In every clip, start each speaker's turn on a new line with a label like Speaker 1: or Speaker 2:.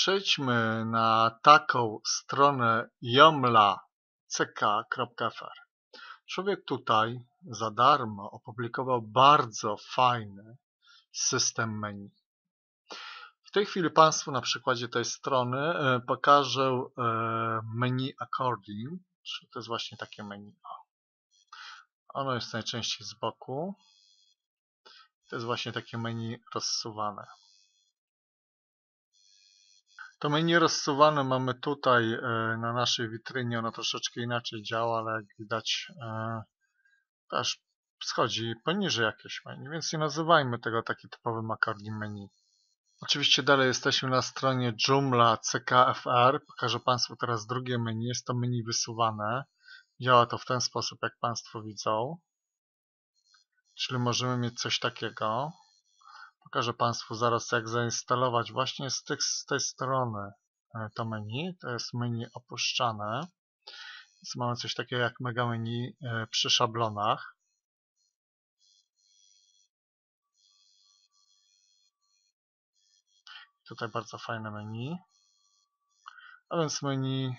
Speaker 1: Przejdźmy na taką stronę yomla.ck.fr. Człowiek tutaj za darmo opublikował bardzo fajny system menu. W tej chwili Państwu na przykładzie tej strony e, pokażę e, menu according, to jest właśnie takie menu. Ono jest najczęściej z boku. To jest właśnie takie menu rozsuwane. To menu rozsuwane mamy tutaj e, na naszej witrynie. Ono troszeczkę inaczej działa, ale jak widać też schodzi poniżej jakieś menu, więc nie nazywajmy tego taki typowym according menu. Oczywiście dalej jesteśmy na stronie Joomla CKFR. Pokażę Państwu teraz drugie menu. Jest to menu wysuwane. Działa to w ten sposób, jak Państwo widzą. Czyli możemy mieć coś takiego. Pokażę Państwu zaraz, jak zainstalować właśnie z, tych, z tej strony e, to menu. To jest menu opuszczane. Więc mamy coś takiego jak mega menu e, przy szablonach. Tutaj bardzo fajne menu. A więc menu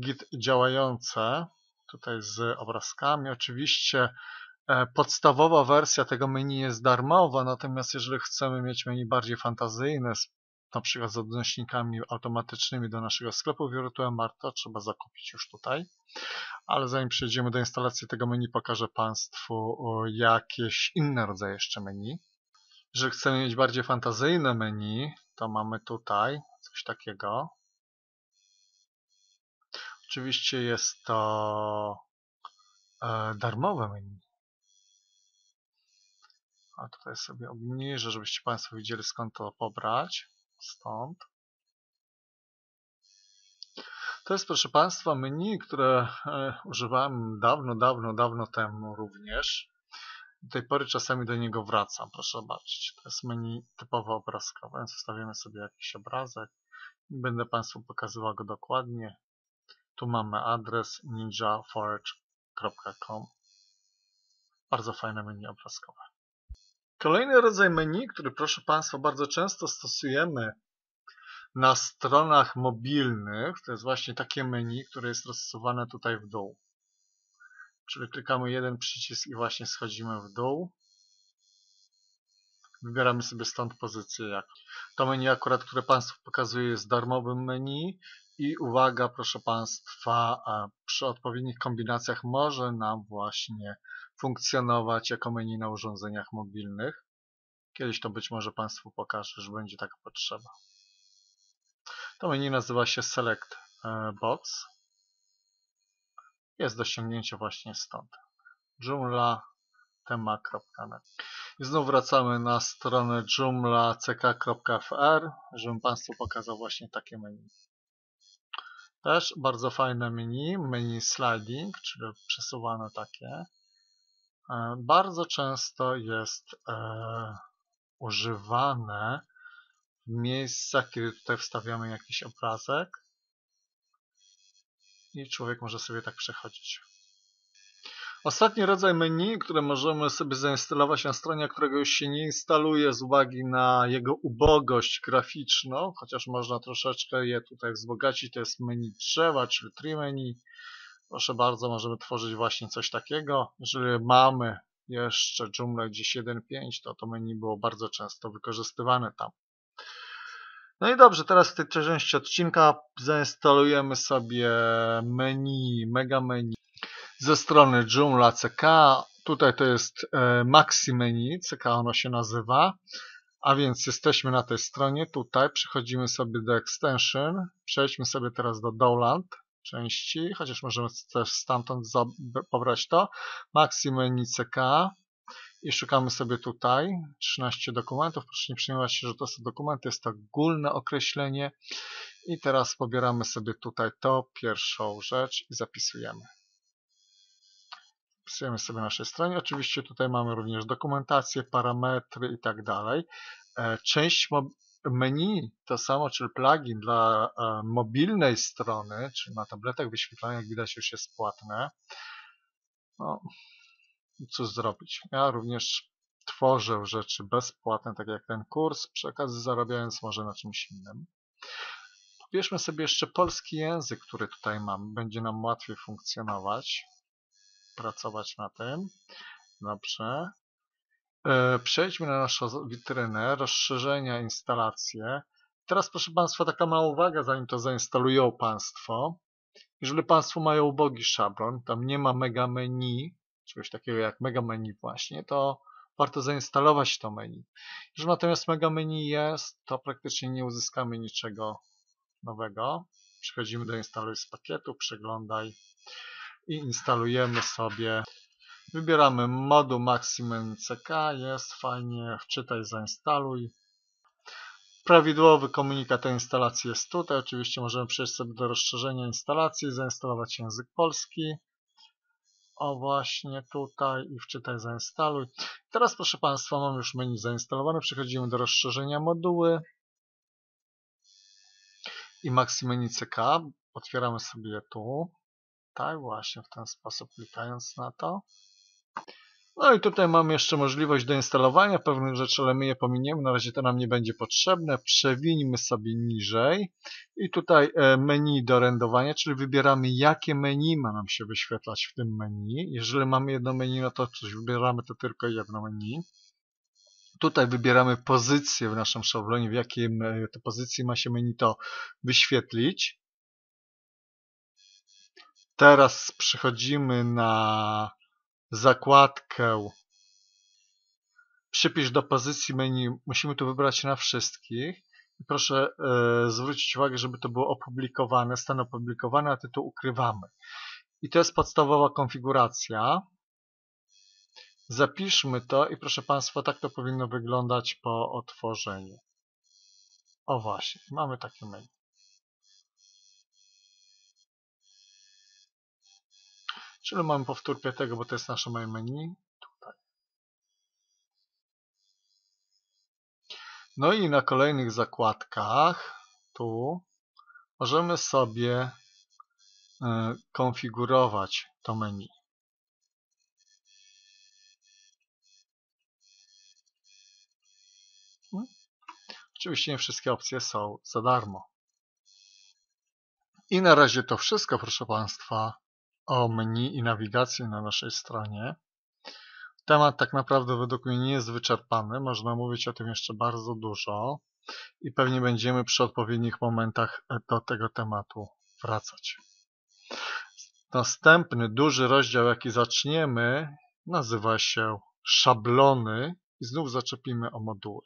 Speaker 1: Git działające. Tutaj z obrazkami. Oczywiście podstawowa wersja tego menu jest darmowa, natomiast jeżeli chcemy mieć menu bardziej fantazyjne, na przykład z odnośnikami automatycznymi do naszego sklepu VirtueMart, to trzeba zakupić już tutaj. Ale zanim przejdziemy do instalacji tego menu, pokażę Państwu jakieś inne rodzaje jeszcze menu. Jeżeli chcemy mieć bardziej fantazyjne menu, to mamy tutaj coś takiego. Oczywiście jest to e, darmowe menu. A tutaj sobie obniżę, żebyście Państwo widzieli skąd to pobrać. Stąd. To jest, proszę Państwa, menu, które e, używałem dawno, dawno, dawno temu również. Do tej pory czasami do niego wracam. Proszę zobaczyć. To jest menu typowo obrazkowe, więc ustawimy sobie jakiś obrazek. Będę Państwu pokazywał go dokładnie. Tu mamy adres ninjaforge.com. Bardzo fajne menu obrazkowe. Kolejny rodzaj menu, który proszę Państwa bardzo często stosujemy na stronach mobilnych, to jest właśnie takie menu, które jest rozsuwane tutaj w dół. Czyli klikamy jeden przycisk i właśnie schodzimy w dół. Wybieramy sobie stąd pozycję jak. To menu akurat, które Państwu pokazuję jest darmowym menu i uwaga proszę Państwa, przy odpowiednich kombinacjach może nam właśnie funkcjonować jako menu na urządzeniach mobilnych. Kiedyś to być może Państwu pokażę, że będzie taka potrzeba. To menu nazywa się Select e, Box. Jest do ściągnięcia właśnie stąd. Joomla tema.net I znów wracamy na stronę joomla.ck.fr, żebym Państwu pokazał właśnie takie menu. Też bardzo fajne menu, menu sliding, czyli przesuwane takie. E, bardzo często jest e, używane w miejscach, kiedy tutaj wstawiamy jakiś obrazek i człowiek może sobie tak przechodzić. Ostatni rodzaj menu, które możemy sobie zainstalować na stronie, którego już się nie instaluje z uwagi na jego ubogość graficzną, chociaż można troszeczkę je tutaj wzbogacić, to jest menu drzewa, czyli tree menu. Proszę bardzo, możemy tworzyć właśnie coś takiego. Jeżeli mamy jeszcze Joomla gdzieś 1.5, to to menu było bardzo często wykorzystywane tam. No i dobrze, teraz w tej części odcinka zainstalujemy sobie menu, mega menu ze strony Joomla CK. Tutaj to jest e, Maxi Menu, CK ono się nazywa. A więc jesteśmy na tej stronie, tutaj przechodzimy sobie do Extension, przejdźmy sobie teraz do Dowland części, chociaż możemy też stamtąd pobrać to. Maxi Menu CK i szukamy sobie tutaj 13 dokumentów. Proszę nie przejmować się, że to są dokumenty, jest to ogólne określenie. I teraz pobieramy sobie tutaj to, pierwszą rzecz i zapisujemy. Zapisujemy sobie na naszej stronie. Oczywiście tutaj mamy również dokumentację, parametry i tak dalej. E, część menu to samo, czyli plugin dla e, mobilnej strony, czyli na tabletach wyświetlania, jak widać już jest płatne. No, co zrobić. Ja również tworzę rzeczy bezpłatne, tak jak ten kurs, przy okazji zarabiając może na czymś innym. Pobierzmy sobie jeszcze polski język, który tutaj mam. Będzie nam łatwiej funkcjonować, pracować na tym. Dobrze. E, Przejdźmy na naszą witrynę, rozszerzenia, instalacje. Teraz proszę Państwa taka mała uwaga, zanim to zainstalują Państwo. Jeżeli Państwo mają ubogi szablon, tam nie ma mega menu, czegoś takiego jak mega menu właśnie, to warto zainstalować to menu. Jeżeli natomiast mega menu jest, to praktycznie nie uzyskamy niczego nowego. Przechodzimy do instaluj z pakietu, przeglądaj i instalujemy sobie. Wybieramy moduł Maximum CK, jest fajnie, wczytaj, zainstaluj. Prawidłowy komunikat o instalacji jest tutaj. Oczywiście możemy przejść sobie do rozszerzenia instalacji, zainstalować język polski. O właśnie tutaj i wczytaj, zainstaluj. Teraz proszę Państwa, mam już menu zainstalowane. Przechodzimy do rozszerzenia moduły i Maximum CK. Otwieramy sobie tu. Tak, właśnie w ten sposób klikając na to. No i tutaj mamy jeszcze możliwość doinstalowania pewnych rzeczy, ale my je pominiemy. Na razie to nam nie będzie potrzebne. Przewińmy sobie niżej i tutaj e, menu do rendowania, czyli wybieramy jakie menu ma nam się wyświetlać w tym menu. Jeżeli mamy jedno menu, no to coś wybieramy to tylko jedno menu. Tutaj wybieramy pozycję w naszym szablonie, w jakiej to pozycji ma się menu to wyświetlić. Teraz przechodzimy na zakładkę przypisz do pozycji menu. Musimy tu wybrać na wszystkich. I proszę e, zwrócić uwagę, żeby to było opublikowane, stan opublikowany, a tytuł ukrywamy. I to jest podstawowa konfiguracja. Zapiszmy to i proszę Państwa, tak to powinno wyglądać po otworzeniu. O właśnie, mamy takie menu. Czyli mamy powtórkę tego, bo to jest nasze moje menu. Tutaj. No i na kolejnych zakładkach, tu, możemy sobie y, konfigurować to menu. Hmm? Oczywiście nie wszystkie opcje są za darmo. I na razie to wszystko, proszę Państwa o menu i nawigacji na naszej stronie. Temat tak naprawdę według mnie nie jest wyczerpany, można mówić o tym jeszcze bardzo dużo i pewnie będziemy przy odpowiednich momentach do tego tematu wracać. Następny duży rozdział, jaki zaczniemy, nazywa się szablony i znów zaczepimy o moduły.